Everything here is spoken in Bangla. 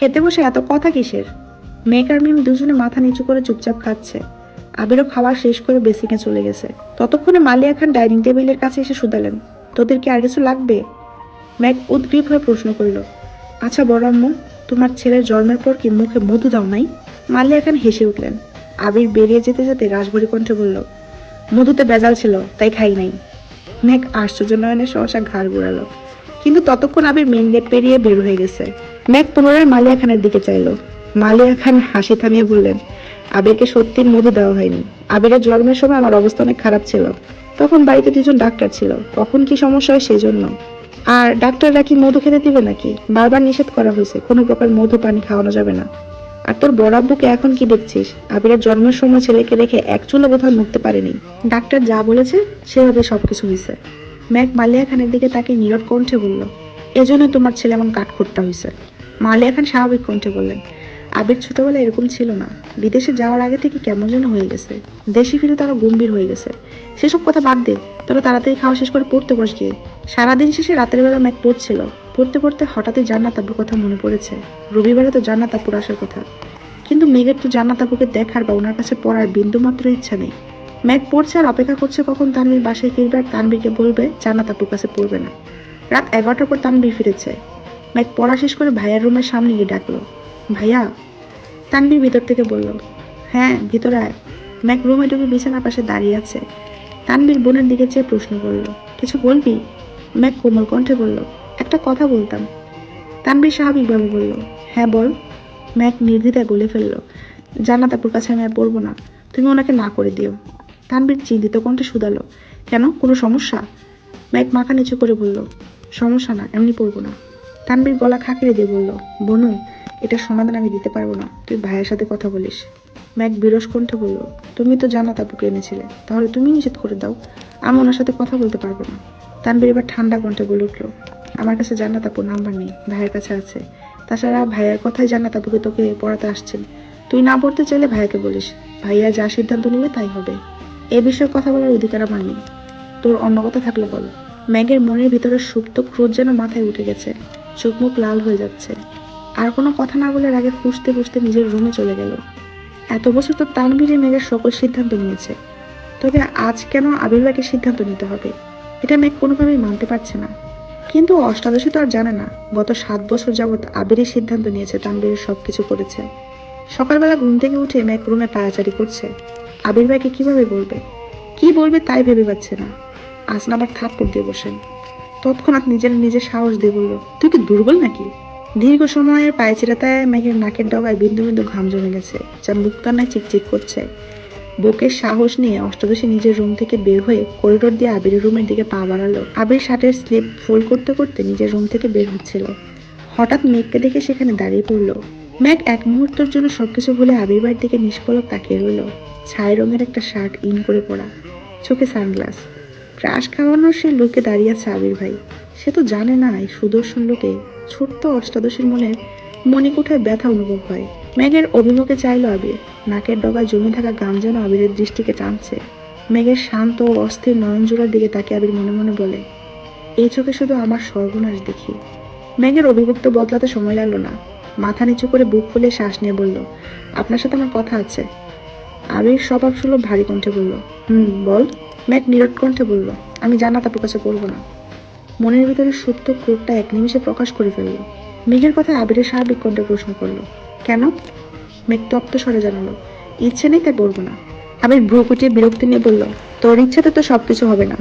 খেতে বসে এত কথা কিসের? মেঘ আর মিম দুজনে মাথা নিচু করে চুপচাপ খাচ্ছে। আবিরও খাওয়া শেষ করে বেসিংয়ে চলে গেছে। ততক্ষণে মালিয়া খান ডাইনিং টেবিলের কাছে এসে শুধালেন। তোদের কি আর কিছু লাগবে? ম্যাক উদ্গ্রীব হয়ে প্রশ্ন করল। আচ্ছা বড় আম্মু, তোমার ছেলের জন্মের পর কি মুখে মধু দাও নাই? মালিয়া খান হেসে উঠলেন। আবির বেরিয়ে যেতে যেতে রাসভরি কণ্ঠে বলল, মধুতে বেজাল ছিল, তাই খাই নাই। মেঘ আশ্চর্য নয়নে সহসা ঘাড় ঘুরালো। কিন্তু ততক্ষণ আবির মেন গেট পেরিয়ে বের হয়ে গেছে। মেঘ পুনরায় মালিয়া খানের দিকে চাইলো। মালিয়া খান হাসি থামিয়ে বললেন, আবিরকে সত্যি মধু দেওয়া হয়নি। আবিরের জন্মের সময় আমার অবস্থা অনেক খারাপ ছিল। তখন বাড়িতে দুজন ডাক্তার ছিল। কখন কি সমস্যা হয় সেই জন্য আর ডাক্তাররা কি মধু খেতে দিবে নাকি? বারবার নিষেধ করা হয়েছে, কোনো প্রকার মধু পানি খাওয়ানো যাবে না। আর তোর বড় আব্বুকে এখন কি দেখছিস? আবিরের জন্মের সময় ছেলেকে রেখে এক চুলো বোধহয় মুক্তি পারেনি। ডাক্তার যা বলেছে, সেভাবে সবকিছু হয়েছে। ম্যাক মালিয়া খানের দিকে তাকে নীরব কণ্ঠে বলল, এজন্য তোমার ছেলে এমন কাঠখোট্টা হয়েছে। মালিয়া খান স্বাভাবিক কণ্ঠে বললেন, আবির ছোটবেলায় এরকম ছিল না। বিদেশে যাওয়ার আগে থেকে কেমন যেন হয়ে গেছে। দেশে ফিরে তারা গম্ভীর হয়ে গেছে। সেসব কথা বাদ দে, তোরা তাড়াতাড়ি খাওয়া শেষ করে পড়তে বস গিয়ে। সারাদিন শেষে রাতের বেলা ম্যাক পড়ছিল। পড়তে পড়তে হঠাৎই জান্নাত আব্বুর কথা মনে পড়েছে। রবিবারে তো জান্নাত আপুর আসার কথা। কিন্তু মেঘের তো জান্নাত আপুকে দেখার বা ওনার কাছে পড়ার বিন্দু মাত্র ইচ্ছা নেই। ম্যাক পড়ছে আর অপেক্ষা করছে কখন তানবির বাসায় ফিরবে আর তানবীরকে বলবে জান্নাত আপুর কাছে পড়বে না। রাত এগারোটার পর তানবীর ফিরেছে। ম্যাক পড়া শেষ করে ভাইয়ার রুমের সামনে গিয়ে ডাকলো। ভাইয়া তানবীর ভিতর থেকে বলল হ্যাঁ ভিতরে আয়। ম্যাক রুমে ঢুকে বিছানার পাশে দাঁড়িয়ে আছে। তানবীর বোনের দিকে চেয়ে প্রশ্ন করল, কিছু বলবি? ম্যাক কোমল কণ্ঠে বলল, একটা কথা বলতাম। তানবীর স্বাভাবিকভাবে বলল হ্যাঁ বল। ম্যাক নির্দ্বিধায় বলে ফেলল, জান্নাত আপুর কাছে আমি আর পড়ব না, তুমি ওনাকে না করে দিও। তানবীর চিন্তিত কণ্ঠে শুধালো, কেন? কোনো সমস্যা? ম্যাক মাথা নিচু করে বলল, সমস্যা না, এমনি পড়ব না। তানবীর গলা খাকিয়ে দিয়ে বলল, বনু, এটা সমাধান আমি দিতে পারব না। তুই ভাইয়ের সাথে কথা বলিস। ম্যাক বিরস কণ্ঠে বলল, তুমি তো জানো তাপুকে এনেছিলে, তাহলে তুমি নিষেধ করে দাও। আমি ওনার সাথে কথা বলতে পারব না। তানবীর এবার ঠান্ডা কণ্ঠে বলে উঠল, আমার কাছে জান্নাত আপুর নাম্বার নেই, ভাইয়ের কাছে আছে। তাছাড়া ভাইয়ার কথাই জান্নাত তাপুকে তোকে পড়াতে আসছেন। তুই না পড়তে চাইলে ভাইয়াকে বলিস, ভাইয়া যা সিদ্ধান্ত নেবে তাই হবে। এ বিষয়ে কথা বলার অধিকার আমার নেই। তোর অন্য কথা থাকলে বল। ম্যাগের মনের ভিতরে সুপ্ত ক্রোধ যেন মাথায় উঠে গেছে। চোখ মুখ লাল হয়ে যাচ্ছে। আর কোনো কথা না বলে আগে ফুসতে ফুসতে নিজের রুমে চলে গেল। এত বছর তো তানবীরে মেঘের সকল সিদ্ধান্ত নিয়েছে। তবে আজ কেন আবির্ভাগের সিদ্ধান্ত নিতে হবে? এটা মেঘ কোনোভাবেই মানতে পারছে না। কিন্তু অষ্টাদশী তো আর জানে না, গত সাত বছর যাবৎ আবিরই সিদ্ধান্ত নিয়েছে তানবীরের সব কিছু করেছে। সকালবেলা ঘুম থেকে উঠে মেঘ রুমে পাড়াচারি করছে। আবির ভাইকে কীভাবে বলবে? কি বলবে তাই ভেবে পাচ্ছে না। আবার থাপ্পড় দিয়ে বসেন। তৎক্ষণাৎ নিজের নিজের সাহস দিয়ে বলল, তুই কি দুর্বল নাকি? দীর্ঘ সময়ের পায়ে চিরাতায় মেঘের নাকের ডগায় বিন্দু বিন্দু ঘাম জমে গেছে, যা মুক্তানায় চিকচিক করছে। বুকের সাহস নিয়ে অষ্টাদশী নিজের রুম থেকে বের হয়ে করিডোর দিয়ে আবিরের রুমের দিকে পা বাড়ালো। আবির শার্টের স্লিপ ফোল্ড করতে করতে নিজের রুম থেকে বের হচ্ছিল। হঠাৎ মেঘকে দেখে সেখানে দাঁড়িয়ে পড়ল। ম্যাক এক মুহূর্তের জন্য সবকিছু ভুলে আবির বাড়ির দিকে নিষ্ফলক তাকিয়ে রইল, ছাই রঙের একটা শার্ট ইন করে পড়া চোখে সানগ্লাস। ক্রাশ খাওয়ানোর সে লোকে দাঁড়িয়ে আছে আবির ভাই। সে তো জানে না এই সুদর্শন লোকে ছোট্ট অষ্টাদশীর মনে মণিকুঠায় ব্যথা অনুভব হয়। মেঘের অভিমুখে চাইলো আবির। নাকের ডগায় জমে থাকা গাম যেন আবিরের দৃষ্টিকে টানছে। মেঘের শান্ত ও অস্থির নয়নজোড়ার দিকে তাকে আবির মনে মনে বলে, এই চোখে শুধু আমার সর্বনাশ দেখি। মেঘের অভিভুক্ত বদলাতে সময় লাগল না। মাথা নিচু করে বুক ফুলে শ্বাস নিয়ে বলল, আপনার সাথে আমার কথা আছে। আবির স্বভাব সুলভ ভারী কণ্ঠে বলল, হুম, বল। ম্যাক নীরব কণ্ঠে বলল, আমি জানা তা প্রকাশে পড়ব না। মনের ভিতরে সত্য ক্রোধটা এক নিমিষে প্রকাশ করে ফেলল। মেঘের কথা আবিরের স্বাভাবিক কণ্ঠে প্রশ্ন করল, কেন? মেঘ তপ্ত স্বরে জানালো, ইচ্ছে নেই তাই বলব না। আবির ভ্রু কুটিয়ে বিরক্তি নিয়ে বলল, তোর ইচ্ছাতে তো সবকিছু হবে না।